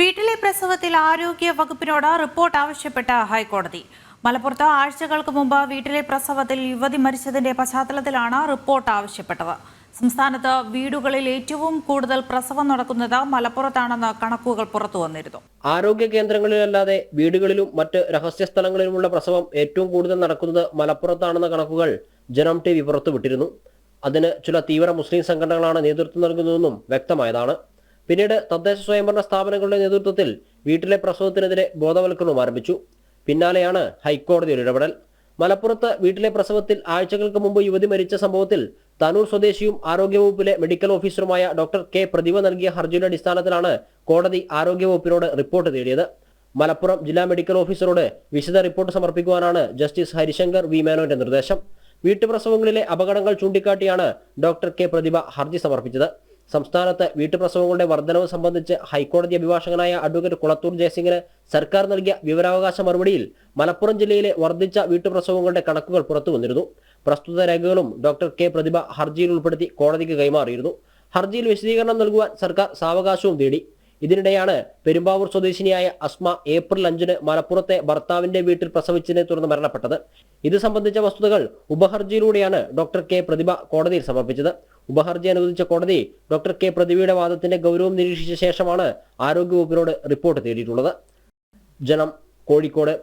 വീട്ടിലെ പ്രസവത്തിൽ ആരോഗ്യ വകുപ്പിനോട് റിപ്പോർട്ട് ആവശ്യപ്പെട്ട ഹൈക്കോടതി. മലപ്പുറത്ത് ആഴ്ചകൾക്ക് മുമ്പ് വീട്ടിലെ പ്രസവത്തിൽ യുവതി മരിച്ചതിന്റെ പശ്ചാത്തലത്തിലാണ് റിപ്പോർട്ട് ആവശ്യപ്പെട്ടത്. സംസ്ഥാനത്ത് വീടുകളിൽ ഏറ്റവും കൂടുതൽ പ്രസവം നടക്കുന്നത് മലപ്പുറത്താണെന്ന് കണക്കുകൾ പുറത്തു വന്നിരുന്നു. ആരോഗ്യ കേന്ദ്രങ്ങളിലല്ലാതെ വീടുകളിലും മറ്റ് രഹസ്യ സ്ഥലങ്ങളിലുമുള്ള പ്രസവം ഏറ്റവും കൂടുതൽ നടക്കുന്നത് മലപ്പുറത്താണെന്ന കണക്കുകൾ ജനം ടി വി പുറത്തുവിട്ടിരുന്നു. അതിന് ചില തീവ്ര മുസ്ലിം സംഘടനകളാണ് നേതൃത്വം നൽകുന്നതെന്നും വ്യക്തമായതാണ്. പിന്നീട് തദ്ദേശ സ്വയംഭരണ സ്ഥാപനങ്ങളുടെ നേതൃത്വത്തിൽ വീട്ടിലെ പ്രസവത്തിനെതിരെ ബോധവൽക്കരണം ആരംഭിച്ചു. പിന്നാലെയാണ് ഹൈക്കോടതിയുടെ ഇടപെടൽ. മലപ്പുറത്ത് വീട്ടിലെ പ്രസവത്തിൽ ആഴ്ചകൾക്ക് മുമ്പ് യുവതി മരിച്ച സംഭവത്തിൽ താനൂർ സ്വദേശിയും ആരോഗ്യവകുപ്പിലെ മെഡിക്കൽ ഓഫീസറുമായ ഡോക്ടർ കെ പ്രതിഭ നൽകിയ ഹർജിയുടെ അടിസ്ഥാനത്തിലാണ് കോടതി ആരോഗ്യവകുപ്പിനോട് റിപ്പോർട്ട് തേടിയത്. മലപ്പുറം ജില്ലാ മെഡിക്കൽ ഓഫീസറോട് വിശദ റിപ്പോർട്ട് സമർപ്പിക്കുവാനാണ് ജസ്റ്റിസ് ഹരിശങ്കർ വി. മേനോന്റെ നിർദ്ദേശം. വീട്ടുപ്രസവങ്ങളിലെ അപകടങ്ങൾ ചൂണ്ടിക്കാട്ടിയാണ് ഡോക്ടർ കെ പ്രതിഭ ഹർജി സമർപ്പിച്ചത്. സംസ്ഥാനത്ത് വീട്ടുപ്രസവങ്ങളുടെ വർധനവ് സംബന്ധിച്ച് ഹൈക്കോടതി അഭിഭാഷകനായ അഡ്വക്കേറ്റ് കുളത്തൂർ ജയസിംഗിന് സർക്കാർ നൽകിയ വിവരാവകാശ മറുപടിയിൽ മലപ്പുറം ജില്ലയിലെ വർദ്ധിച്ച വീട്ടുപ്രസവങ്ങളുടെ കണക്കുകൾ പുറത്തു വന്നിരുന്നു. പ്രസ്തുത രേഖകളും ഡോക്ടർ കെ പ്രതിഭ ഹർജിയിൽ ഉൾപ്പെടുത്തി കോടതിക്ക് കൈമാറിയിരുന്നു. ഹർജിയിൽ വിശദീകരണം നൽകുവാൻ സർക്കാർ സാവകാശവും തേടി. ഇതിനിടെയാണ് പെരുമ്പാവൂർ സ്വദേശിനിയായ അസ്മ ഏപ്രിൽ അഞ്ചിന് മലപ്പുറത്തെ ഭർത്താവിന്റെ വീട്ടിൽ പ്രസവിച്ചതിനെ തുടർന്ന് മരണപ്പെട്ടത്. ഇത് സംബന്ധിച്ച വസ്തുതകൾ ഉപഹർജിയിലൂടെയാണ് ഡോക്ടർ കെ പ്രതിഭ കോടതിയിൽ സമർപ്പിച്ചത്. ഉപഹർജി അനുവദിച്ച കോടതി ഡോക്ടർ കെ പ്രതിഭയുടെ വാദത്തിന്റെ ഗൗരവം നിരീക്ഷിച്ച ശേഷമാണ് ആരോഗ്യവകുപ്പിനോട് റിപ്പോർട്ട് തേടിയിട്ടുള്ളത്. ജനം കോഴിക്കോട്.